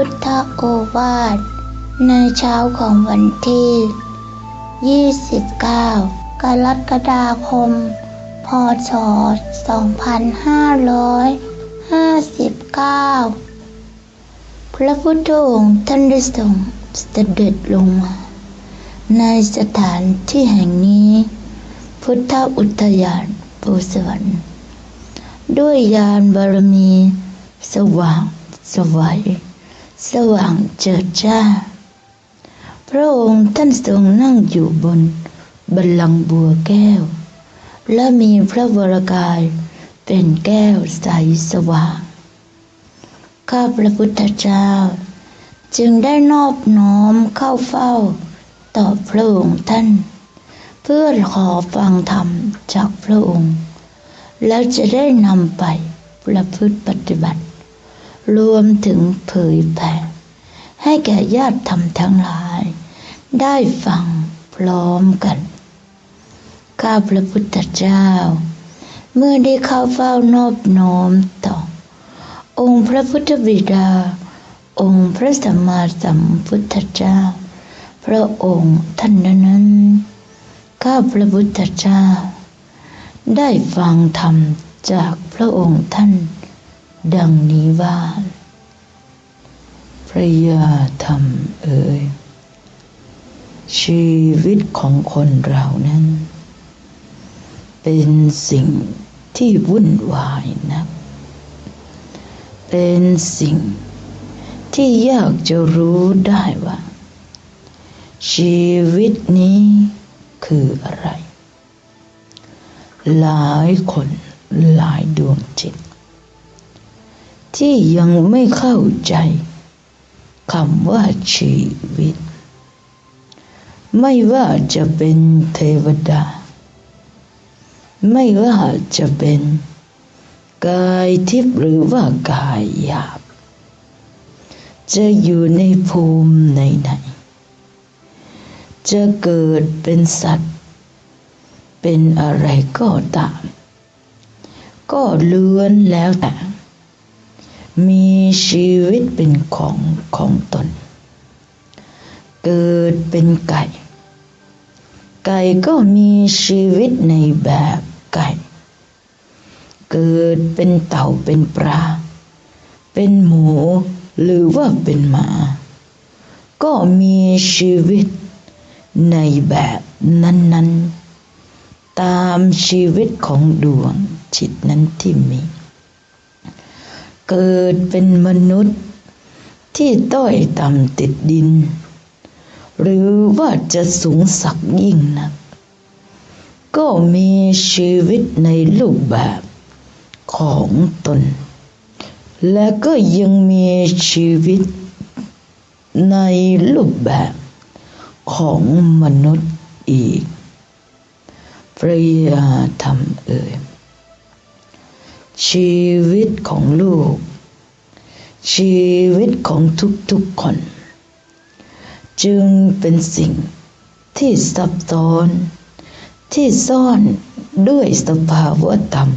พุทธโอวาท ในเช้าของวันที่ 29 กรกฎาคม พศ 2559 พระพุทธองค์ท่านได้ทรงเสด็จลงมา ในสถานที่แห่งนี้ พุทธอุทยานปูสวรรค์ด้วยยานบารมี สว่างสวัย สว่างเจิดจ้า พระองค์ท่านทรงนั่งอยู่บนบัลลังก์บัวแก้ว และมีพระวรกายเป็นแก้วใสสว่าง ข้าพระพุทธเจ้า จึงได้นอบน้อมเข้าเฝ้า ต่อพระองค์ท่าน เพื่อขอฟังธรรมจากพระองค์ แล้วจะได้นำไปประพฤติปฏิบัติ รวมถึงเผยแผ่ให้แก่ญาติธรรมทั้งหลาย ได้ฟังพร้อมกัน ข้าพระพุทธเจ้า เมื่อได้เข้าเฝ้านอบน้อมต่อ องค์พระพุทธบิดา องค์พระสัมมาสัมพุทธเจ้า พระองค์ท่านนั้น ข้าพระพุทธเจ้า ได้ฟังธรรมจากพระองค์ท่าน ดังนี้ว่าพระยาธรรมเอ่ยชีวิตของคนเรานั้น เป็นสิ่งที่วุ่นวายนะเป็นสิ่งที่ยากจะรู้ได้ว่า ชีวิตนี้คืออะไร หลายคนหลายดวงจิต ที่ยังไม่เข้าใจคำว่าชีวิต ไม่ว่าจะเป็นเทวดา ไม่ว่าจะเป็นกายทิพย์หรือว่ากายหยาบ จะอยู่ในภูมิไหนๆจะเกิดเป็นสัตว์ เป็นอะไรก็ตาม ก็เล้วนแล้วแต่ มีชีวิตเป็นของของตน เกิดเป็นไก่ ไก่ก็มีชีวิตในแบบไก่ เกิดเป็นเต่าเป็นปลา เป็นหมู หรือว่าเป็นหมา ก็มีชีวิตในแบบนั้นๆ ตามชีวิตของดวงจิตนั้นที่มี เกิดเป็นมนุษย์ที่ต้อยต่ำติดดิน หรือว่าจะสูงสักยิ่งนักก็มีชีวิตในรูปแบบของตน และก็ยังมีชีวิตในรูปแบบของมนุษย์อีกพระยาธรรมเอ่ย ชีวิตของลูก ชีวิตของทุกๆคน จึงเป็นสิ่งที่ซับซ้อนที่ซ่อนด้วยสภาวะธรรม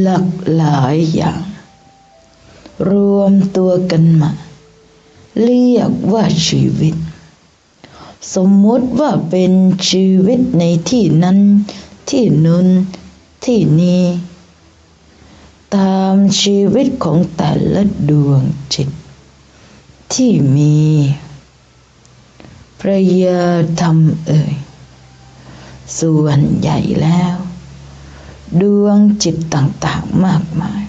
หลากหลายอย่าง รวมตัวกันมา เรียกว่าชีวิต สมมติว่าเป็นชีวิตในที่นั้น ที่นู้นที่นี้ ตามชีวิตของแต่ละดวงจิต ที่มีพระยาธรรมเอ่ย ส่วนใหญ่แล้ว ดวงจิตต่างๆมากมาย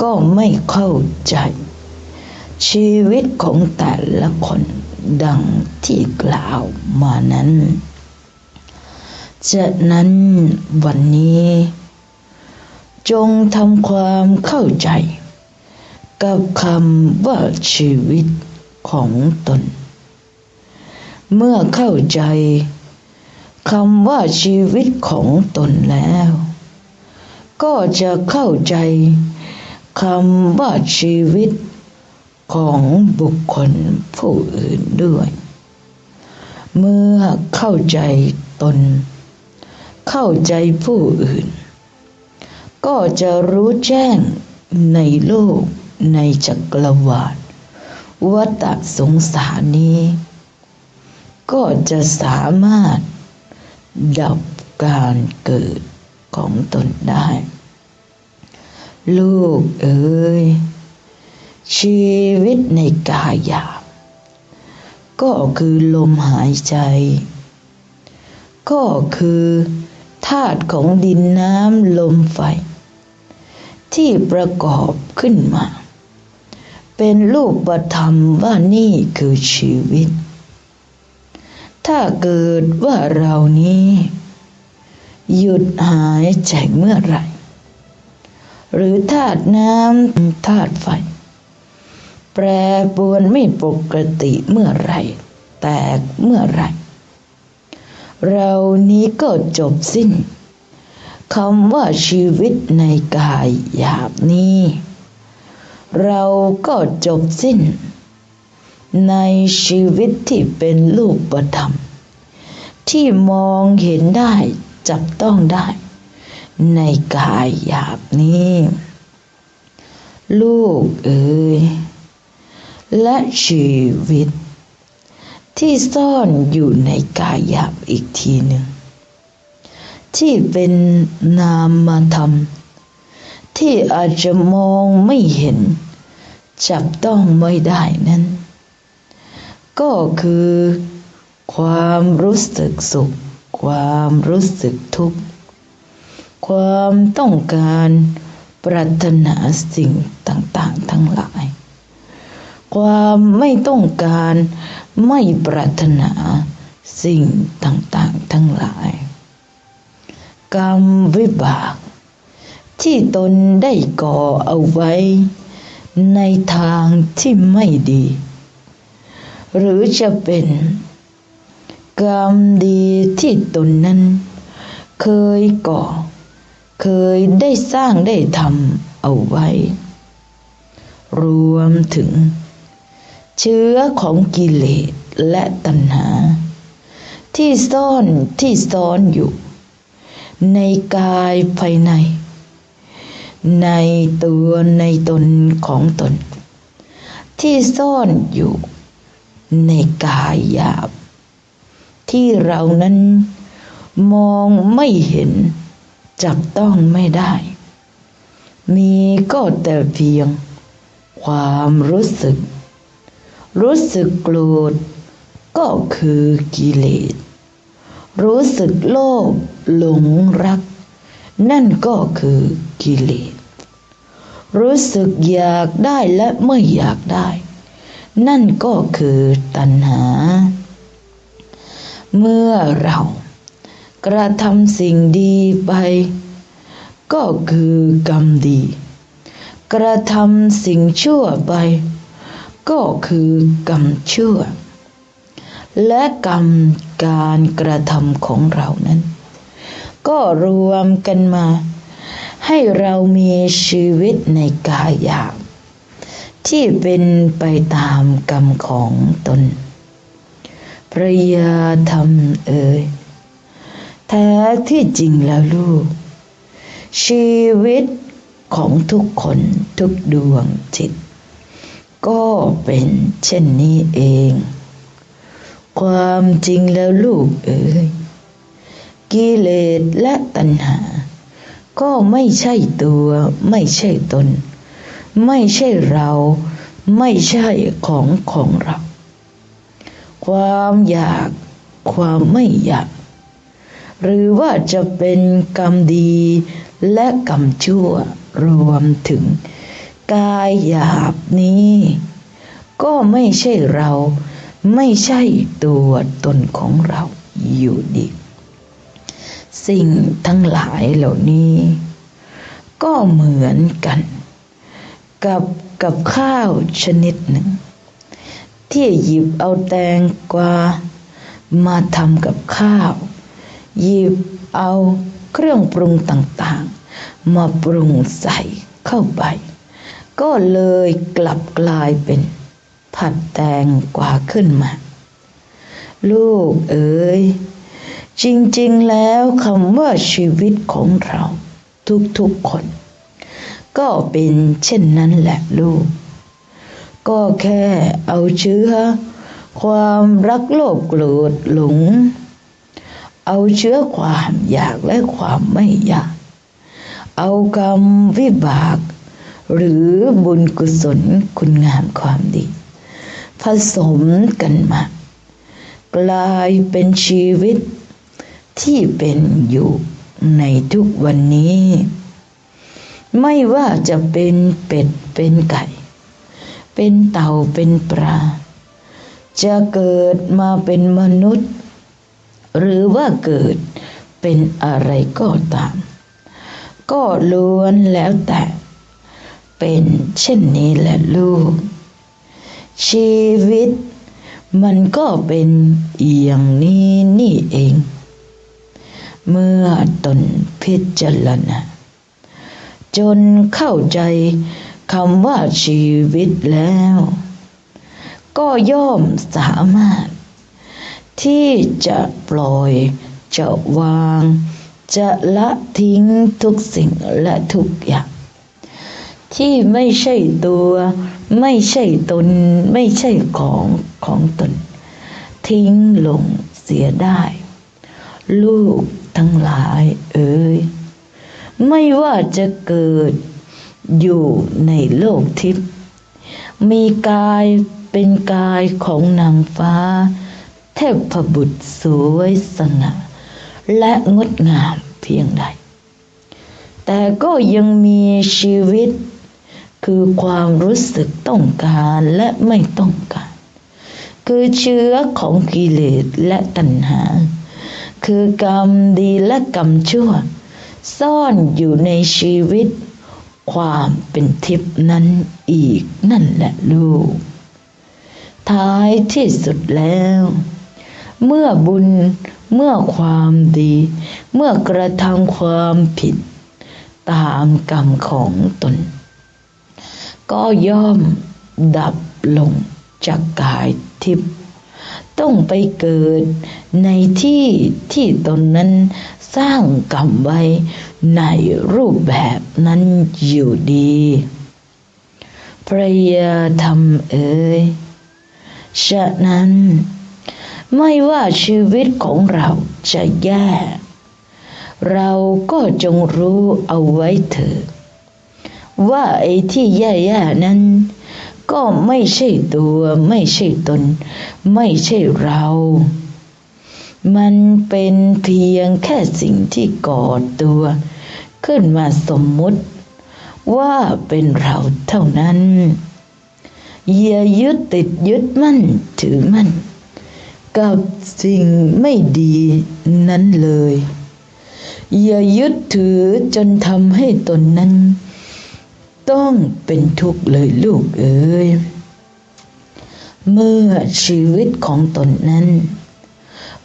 ก็ไม่เข้าใจ ชีวิตของแต่ละคนดังที่กล่าวมานั้น จากนั้นวันนี้ จงทำความเข้าใจ กับคำว่าชีวิตของตน เมื่อเข้าใจคำว่าชีวิตของตนแล้ว ก็จะเข้าใจคำว่าชีวิตของบุคคลผู้อื่นด้วย เมื่อเข้าใจตน เข้าใจผู้อื่น ก็จะรู้แจ้งในโลกในจักรวาลวัฏสงสารนี้ ก็จะสามารถดับการเกิดของตนได้ ลูกเอ๋ยชีวิตในกายหยาบก็คือลมหายใจ ก็คือธาตุของดินน้ำลมไฟ ที่ประกอบขึ้นมา เป็นรูปธรรมว่านี่คือชีวิต ถ้าเกิดว่าเรานี้ หยุดหายใจเมื่อไรหรือธาตุน้ำธาตุไฟ แปรปรวนไม่ปกติเมื่อไรแตกเมื่อไรเรานี้ก็จบสิ้น คำว่าชีวิตในกายหยาบนี้ เราก็จบสิ้น ในชีวิตที่เป็นรูปธรรม ที่มองเห็นได้จับต้องได้ ในกายหยาบนี้ ลูกเอ๋ยและชีวิต ที่ซ่อนอยู่ในกายหยาบอีกทีหนึ่ง ที่เป็นนามธรรม ที่อาจจะมองไม่เห็น จับต้องไม่ได้นั้น ก็คือความรู้สึกสุข ความรู้สึกทุกข์ ความต้องการปรารถนาสิ่งต่างๆ ทั้งหลาย ความไม่ต้องการไม่ปรารถนาสิ่งต่างๆ ทั้งหลาย กรรมวิบาก ที่ตนได้ก่อเอาไว้ ในทางที่ไม่ดี หรือจะเป็นกรรมดีที่ตนนั้น เคยก่อ เคยได้สร้างได้ทำเอาไว้ รวมถึง เชื้อของกิเลสและตัณหา ที่ซ่อนที่ซ้อนอยู่ ในกายภายใน ในตัวในตนของตน ที่ซ่อนอยู่ในกายหยาบ ที่เรานั้นมองไม่เห็น จับต้องไม่ได้ มีก็แต่เพียง ความรู้สึก รู้สึกโกรธก็คือกิเลส รู้สึกโลภหลงรัก นั่นก็คือกิเลส รู้สึกอยากได้และไม่อยากได้ นั่นก็คือตัณหา เมื่อเรากระทำสิ่งดีไป ก็คือกรรมดี กระทำสิ่งชั่วไป ก็คือกรรมชั่ว และกรรม การกระทำของเรานั้น ก็รวมกันมา ให้เรามีชีวิตในกายหยาบที่เป็นไปตามกรรมของตน พระยาธรรมเอ่ยแท้ที่จริงแล้วลูก ชีวิตของทุกคนทุกดวงจิต ก็เป็นเช่นนี้เอง ความจริงแล้วลูกเอ๋ยกิเลสและตัณหา ก็ไม่ใช่ตัว ไม่ใช่ตน ไม่ใช่เรา ไม่ใช่ของของเรา ความอยากความไม่อยาก หรือว่าจะเป็นกรรมดีและกรรมชั่วรวมถึง กายหยาบนี้ ก็ไม่ใช่เรา ไม่ใช่ตัวตนของเราอยู่ดี สิ่งทั้งหลายเหล่านี้ ก็เหมือนกัน กับกับข้าวชนิดหนึ่ง ที่หยิบเอาแตงกวามาทำกับข้าว หยิบเอาเครื่องปรุงต่างๆ มาปรุงใส่เข้าไป ก็เลยกลับกลายเป็น ผัดแตงกวาขึ้นมา ลูกเอ๋ยจริง ๆ แล้วคำว่าชีวิตของเราทุก ๆ คน ก็เป็นเช่นนั้นแหละลูก ก็แค่เอาเชื้อ ความรักโลภโกรธหลง เอาเชื้อความอยากและความไม่อยาก เอากรรมวิบาก หรือบุญกุศลคุณงามความดี ผสมกันมา กลายเป็นชีวิตที่เป็นอยู่ในทุกวันนี้ ไม่ว่าจะเป็นเป็ดเป็นไก่ เป็นเต่าเป็นปลาจะเกิดมาเป็นมนุษย์ หรือว่าเกิดเป็นอะไรก็ตาม ก็ล้วนแล้วแต่ เป็นเช่นนี้แหละลูก ชีวิต มันก็เป็นอย่างนี้นี่เอง เมื่อตนพิจารณาจนเข้าใจคำว่าชีวิตแล้ว ก็ย่อมสามารถ ที่จะปล่อยจะวาง จะละทิ้งทุกสิ่งและทุกอย่าง ที่ไม่ใช่ตัว ไม่ใช่ตนไม่ใช่ของของตน ทิ้งลงเสียได้ ลูกทั้งหลายเอ่ยไม่ว่าจะเกิดอยู่ในโลกทิพย์มีกายเป็นกายของนางฟ้า เทพบุตรสวยสง่าและงดงามเพียงใด แต่ก็ยังมีชีวิต คือความรู้สึกต้องการและไม่ต้องการ คือเชื้อของกิเลสและตัณหา คือกรรมดีและกรรมชั่ว ซ่อนอยู่ในชีวิต ความเป็นทิพนั้นอีกนั่นแหละลูก ท้ายที่สุดแล้ว เมื่อบุญเมื่อความดี เมื่อกระทำความผิด ตามกรรมของตน ก็ย่อมดับลงจากกายทิพย์ต้องไปเกิดในที่ที่ตนนั้นสร้างกรรมไว้ในรูปแบบนั้นอยู่ดีพระยาธรรมเอ๋ยฉะนั้น ไม่ว่าชีวิตของเราจะแย่ เราก็จงรู้เอาไว้เถิด ว่าไอ้ที่แย่ๆนั้น ก็ไม่ใช่ตัวไม่ใช่ตน ไม่ใช่เรา มันเป็นเพียงแค่สิ่งที่ก่อตัว ขึ้นมาสมมุติว่าเป็นเราเท่านั้นอย่ายึดติดยึดมั่นถือมั่น กับสิ่งไม่ดีนั้นเลย อย่ายึดถือจนทำให้ตนนั้น ต้องเป็นทุกข์เลยลูกเอ๋ยเมื่อชีวิตของตนนั้น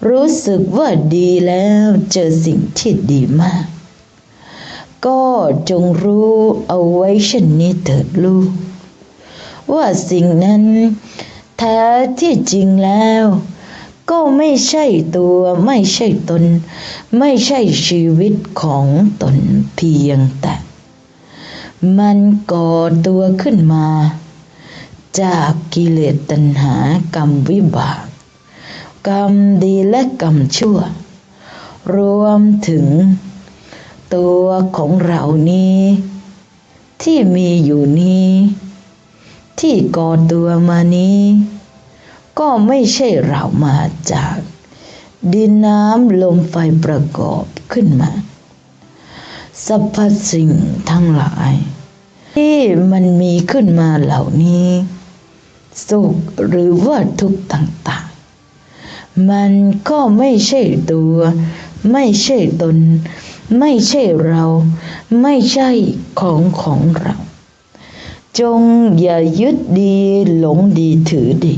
รู้สึกว่าดีแล้วเจอสิ่งที่ดีมาก ก็จงรู้เอาไว้เช่นนี้เถิดลูก ว่าสิ่งนั้นแท้ที่จริงแล้ว ก็ไม่ใช่ตัวไม่ใช่ตน ไม่ใช่ชีวิตของตนเพียงแต่ มันก่อตัวขึ้นมา จากกิเลสตัณหากรรมวิบาก กรรมดีและกรรมชั่ว รวมถึงตัวของเรานี้ ที่มีอยู่นี้ ที่ก่อตัวมานี้ ก็ไม่ใช่เรามาจากดินน้ำลมไฟประกอบขึ้นมา สรรพสิ่งทั้งหลาย ที่มันมีขึ้นมาเหล่านี้สุขหรือว่าทุกข์ต่างๆ มันก็ไม่ใช่ตัว ไม่ใช่ตน ไม่ใช่เรา ไม่ใช่ของของเรา จงอย่ายึดดีหลงดีถือดี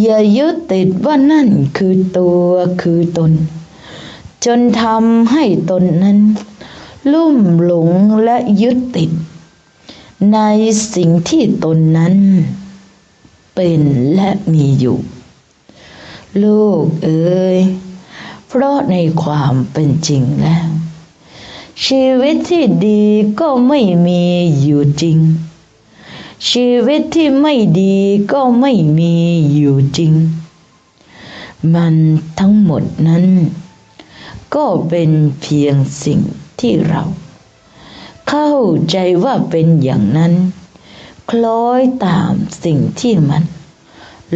อย่ายึดติดว่านั่นคือตัวคือตน จนทำให้ตนนั้น ลุ่มหลงและยึดติด ในสิ่งที่ตนนั้น เป็นและมีอยู่ ลูกเอ๋ยเพราะในความเป็นจริงแล้ว ชีวิตที่ดีก็ไม่มีอยู่จริง ชีวิตที่ไม่ดีก็ไม่มีอยู่จริง มันทั้งหมดนั้น ก็เป็นเพียงสิ่งที่เรา เข้าใจว่าเป็นอย่างนั้น คล้อยตามสิ่งที่มัน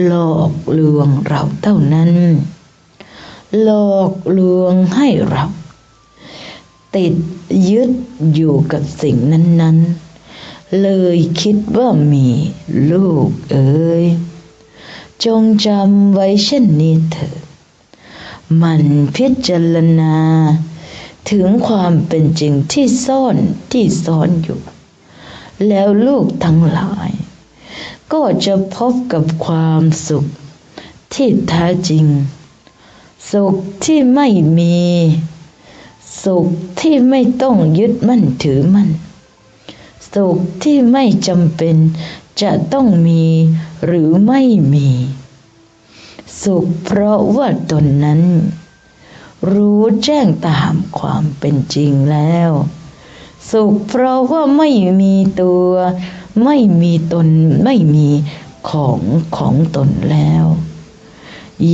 หลอกลวงเราเท่านั้น หลอกลวงให้เรา ติดยึดอยู่กับสิ่งนั้น ๆ เลยคิดว่ามีลูกเอ๋ยจงจำไว้เช่นนี้เถิดมันพิจารณา ถึงความเป็นจริงที่ซ่อนที่ซ่อนอยู่ แล้วลูกทั้งหลาย ก็จะพบกับความสุขที่แท้จริง สุขที่ไม่มี สุขที่ไม่ต้องยึดมั่นถือมั่น สุขที่ไม่จำเป็นจะต้องมีหรือไม่มี สุขเพราะว่าตนนั้น รู้แจ้งตามความเป็นจริงแล้ว สุขเพราะว่าไม่มีตัว ไม่มีตนไม่มีของของตนแล้ว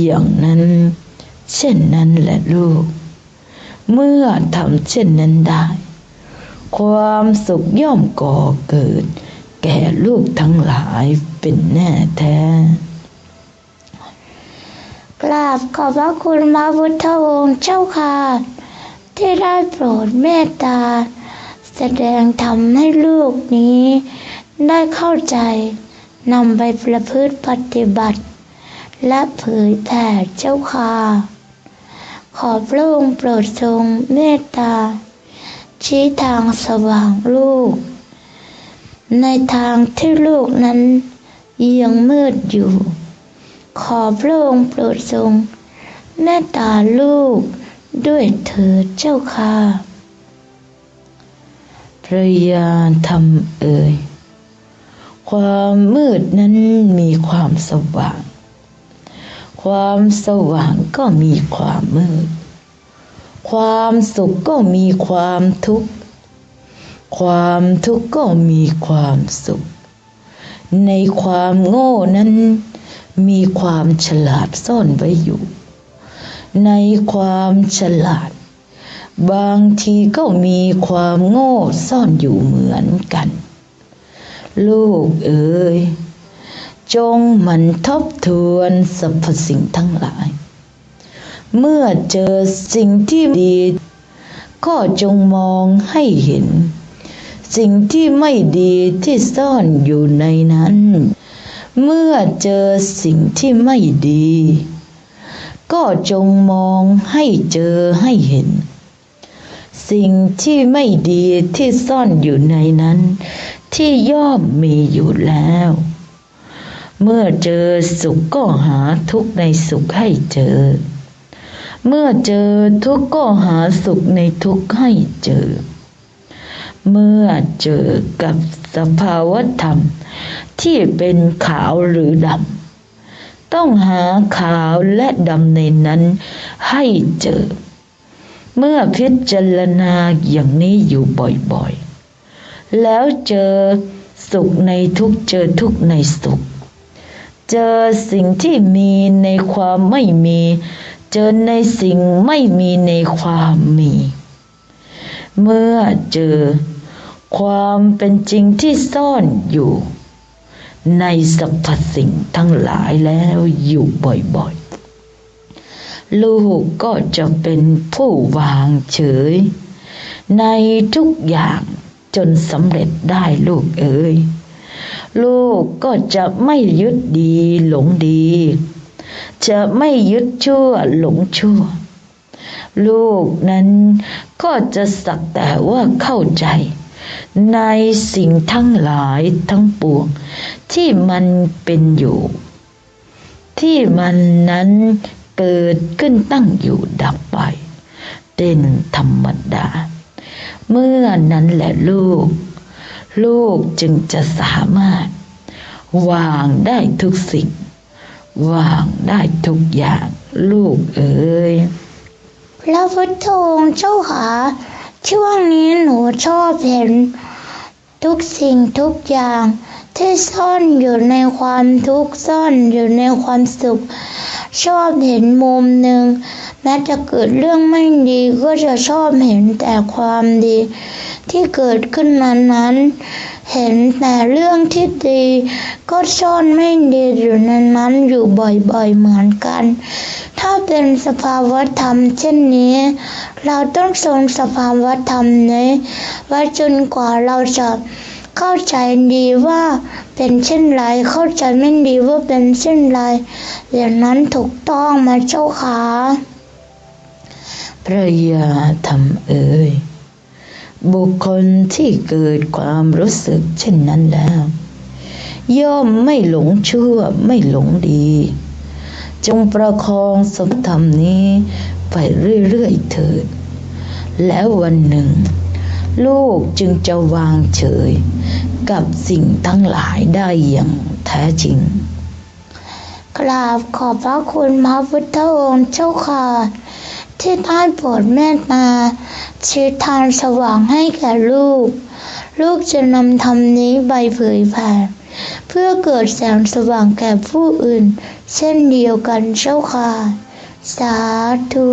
อย่างนั้น เช่นนั้นแหละลูก เมื่อทำเช่นนั้นได้ ความสุขย่อมก่อเกิด แก่ลูกทั้งหลายเป็นแน่แท้ กราบขอบพระคุณพระพุทธองค์เจ้าค่ะ ที่ได้โปรดเมตตา แสดงธรรมให้ลูกนี้ ได้เข้าใจนำไปประพฤติปฏิบัติ และเผยแผ่เจ้าค่ะ ขอพระองค์โปรดทรงเมตตา ชี้ทางสว่างลูก ในทางที่ลูกนั้นยังมืดอยู่ ขอพระองค์โปรดทรงเมตตาลูกด้วยเถิดเจ้าค่ะ พระยาธรรมเอ่ย ความมืดนั้นมีความสว่าง ความสว่างก็มีความมืด ความสุขก็มีความทุกข์ ความทุกข์ก็มีความสุข ในความโง่นั้น มีความฉลาดซ่อนไว้อยู่ ในความฉลาด บางทีก็มีความโง่ซ่อนอยู่เหมือนกัน ลูกเอ๋ยจงหมันทบทวนสรรพสิ่งทั้งหลาย เมื่อเจอสิ่งที่ดี ก็จงมองให้เห็น สิ่งที่ไม่ดีที่ซ่อนอยู่ในนั้น เมื่อเจอสิ่งที่ไม่ดี ก็จงมองให้เจอให้เห็น สิ่งที่ไม่ดีที่ซ่อนอยู่ในนั้น ที่ย่อมมีอยู่แล้ว เมื่อเจอสุขก็หาทุกข์ในสุขให้เจอ เมื่อเจอทุกข์ก็หาสุขในทุกข์ให้เจอ เมื่อเจอกับสภาวธรรม ที่เป็นขาวหรือดำต้องหาขาวและดำในนั้นให้เจอ เมื่อพิจารณาอย่างนี้อยู่บ่อยๆ แล้วเจอสุขในทุกเจอทุกในสุข เจอสิ่งที่มีในความไม่มี เจอในสิ่งไม่มีในความมี เมื่อเจอ ความเป็นจริงที่ซ่อนอยู่ ในสรรพสิ่งทั้งหลายแล้วอยู่บ่อยๆ ลูกก็จะเป็นผู้วางเฉย ในทุกอย่างจนสำเร็จได้ลูกเอ๋ยลูกก็จะไม่ยึดดีหลงดี จะไม่ยึดชั่วหลงชั่ว ลูกนั้นก็จะสักแต่ว่าเข้าใจ ในสิ่งทั้งหลายทั้งปวง ที่มันเป็นอยู่ ที่มันนั้นเกิดขึ้นตั้งอยู่ดับไป เป็นธรรมดา เมื่อนั้นแหละลูก ลูกจึงจะสามารถ วางได้ทุกสิ่ง วางได้ทุกอย่างลูกเอ๋ยพระพุทธองค์เจ้าค่ะ ช่วงนี้หนูชอบเห็นทุกสิ่งทุกอย่าง ที่ซ่อนอยู่ในความทุกข์ซ่อนอยู่ในความสุข ชอบเห็นมุมหนึ่งแม้จะเกิดเรื่องไม่ดีก็จะชอบเห็นแต่ความดี ที่เกิดขึ้นนั้น เห็นแต่เรื่องที่ดี ก็ซ่อนไม่ดีอยู่ในนั้นอยู่บ่อยๆเหมือนกัน ถ้าเป็นสภาวธรรมเช่นนี้ เราต้องทรงสภาวธรรมนี้ไว้จนกว่าเราจะ เข้าใจดีว่าเป็นเช่นไร เข้าใจไม่ดีว่าเป็นเช่นไร อย่างนั้นถูกต้องมาเจ้าขาพระยาธรรมเอ่ยบุคคลที่เกิดความรู้สึกเช่นนั้นแล้ว ย่อมไม่หลงชั่วไม่หลงดี จงประคองสมธรรมนี้ไปเรื่อยๆเถิด แล้ววันหนึ่ง ลูกจึงจะวางเฉย กับสิ่งทั้งหลายได้อย่างแท้จริง กราบขอบพระคุณพระพุทธองค์เจ้าค่ะที่ได้โปรดเมตตาชี้ทางสว่างให้แก่ลูก ลูกจะนำธรรมนี้ไปเผยแผ่เพื่อเกิดแสงสว่างแก่ผู้อื่น เช่นเดียวกันเจ้าค่ะ สาธุ